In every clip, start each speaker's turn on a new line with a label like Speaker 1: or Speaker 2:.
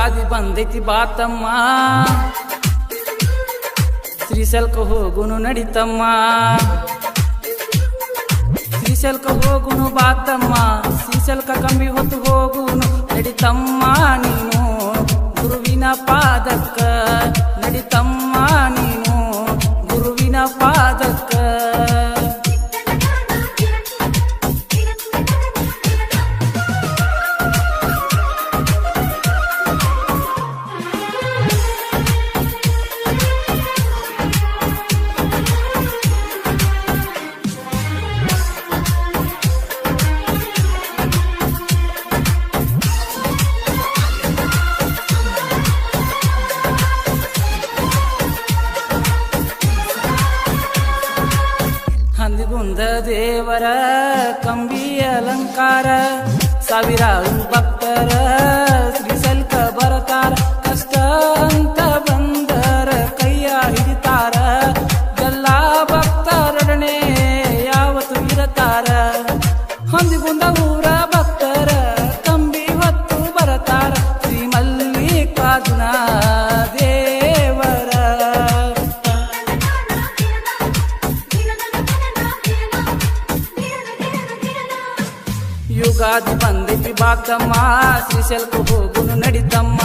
Speaker 1: ಯುಗಾದಿ ಬಂದೈತಿ ಬಾತಮ್ಮ. ಶ್ರೀಶಲ್ಕ ಹೋಗುನು ನಡಿತಮ್ಮ. ಶ್ರೀಶಲ್ಕ ಹೋಗುನು ಬಾತಮ್ಮ. ಶ್ರೀಶಲ್ಕ ಕಂಬಿ ಹೊತ್ತು ಹೋಗುನು ನಡಿತಮ್ಮ ನೀನು. ಗುರುವಿನ ಪಾದಕ್ಕ. ಹಂದಿಗುಂದ ದೇವರ ಕಂಬಿ ಅಲಂಕಾರ. ಸಾವಿರಾರು ಭಕ್ತರ ಶ್ರೀಸಲ್ಕ ಬರತಾರ. ಕಷ್ಟ ಅಂತ ಬಂದರ ಕೈಯ ಹಿಡಿತಾರ. ಎಲ್ಲ ಭಕ್ತರೊಡನೆ ಯಾವತ್ತು ಇರತಾರ. ಹೊಂದಿಗುಂದ ಯುಗಾದಿ ಬಂದೈತಿ ಬಾಕಮ್ಮ ಶ್ರೀಶಲ್ಕ ಹೋಗುನು ನಡಿತಮ್ಮ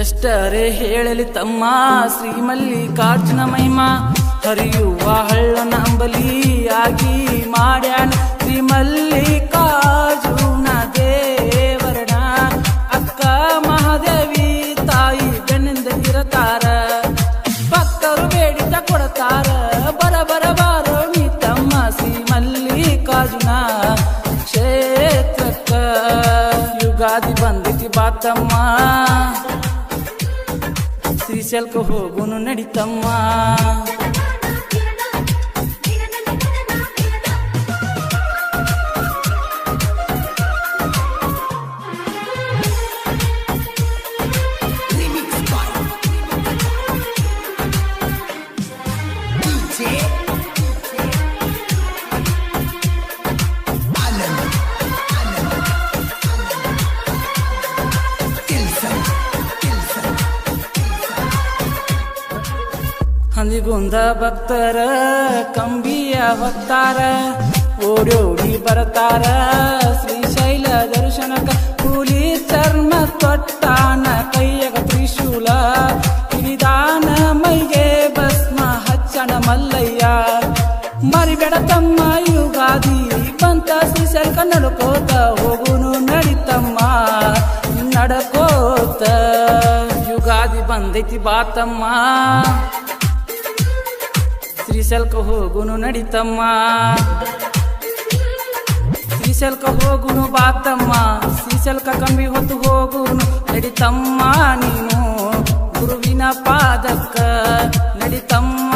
Speaker 1: ಎಷ್ಟರೇ ಹೇಳಲಿ ತಮ್ಮ ಶ್ರೀಮಲ್ಲಿಕಾರ್ಜುನ ಮಹಿಮಾ, ಹರಿಯುವ ಹಳ್ಳನ ಅಂಬಲಿ ಆಗಿ ಮಾಡ್ಯಾನ ಶ್ರೀಮಲ್ಲಿಕಾರ್ಜುನ ದೇವರಣ. ಅಕ್ಕ ಮಹಾದೇವಿ, ತಾಯಿ ಬೆನ್ನಿಂದ ಇರತಾರ ಭಕ್ತರು ಬೇಡಿದ ಕೊಡತಾರ. ಬರ ಬರ ಬಾರೋ ನೀ ತಮ್ಮ ಶ್ರೀಮಲ್ಲಿಕಾರ್ಜುನ ಕ್ಷೇತ್ರಕ್ಕ. ಯುಗಾದಿ ಬಂದ ಬಾತಮ್ಮ ಶ್ರೀಶಲ್ಕ ಹೋಗುನು ನಡಿತಮ್ಮ. ಹಂದಿಗುಂದ ಭಕ್ತರ, ಕಂಬಿಯ ಹೊತ್ತಾರ, ಓಡೋಡಿ ಬರ್ತಾರ. ಶ್ರೀಶೈಲ ದರ್ಶನಕ ಕೂಲಿ ಚರ್ಮ ತೊಟ್ಟಾನ, ಕೈಯಗ ತ್ರಿಶೂಲ ಹಿಡಿದಾನ ಮೈಗೆ ಭಸ್ಮ ಹಚ್ಚಣ ಮಲ್ಲಯ್ಯ. ಮರಿಬೇಡ ತಮ್ಮ ಯುಗಾದಿ, ಬಂತ ಶ್ರೀಶೈಲ ನಡ್ಕೋತ ಹೋಗುನು ನಡಿತಮ್ಮ. ನಡಕೋತ, ಯುಗಾದಿ ಬಂದೈತಿ ಬಾತಮ್ಮ. ಶ್ರೀಶಲ್ಕ ಹೋಗುನು ನಡಿತಮ್ಮ. ಶ್ರೀಶಲ್ಕ ಹೋಗುನು ಬಾತಮ್ಮ. ಶ್ರೀಶಲ್ಕ ಕಂಬಿ ಹೊತ್ತು ಹೋಗುನು ನಡಿತಮ್ಮ ನೀನು. ಗುರುವಿನ ಪಾದಕ್ಕ ನಡಿತಮ್ಮ.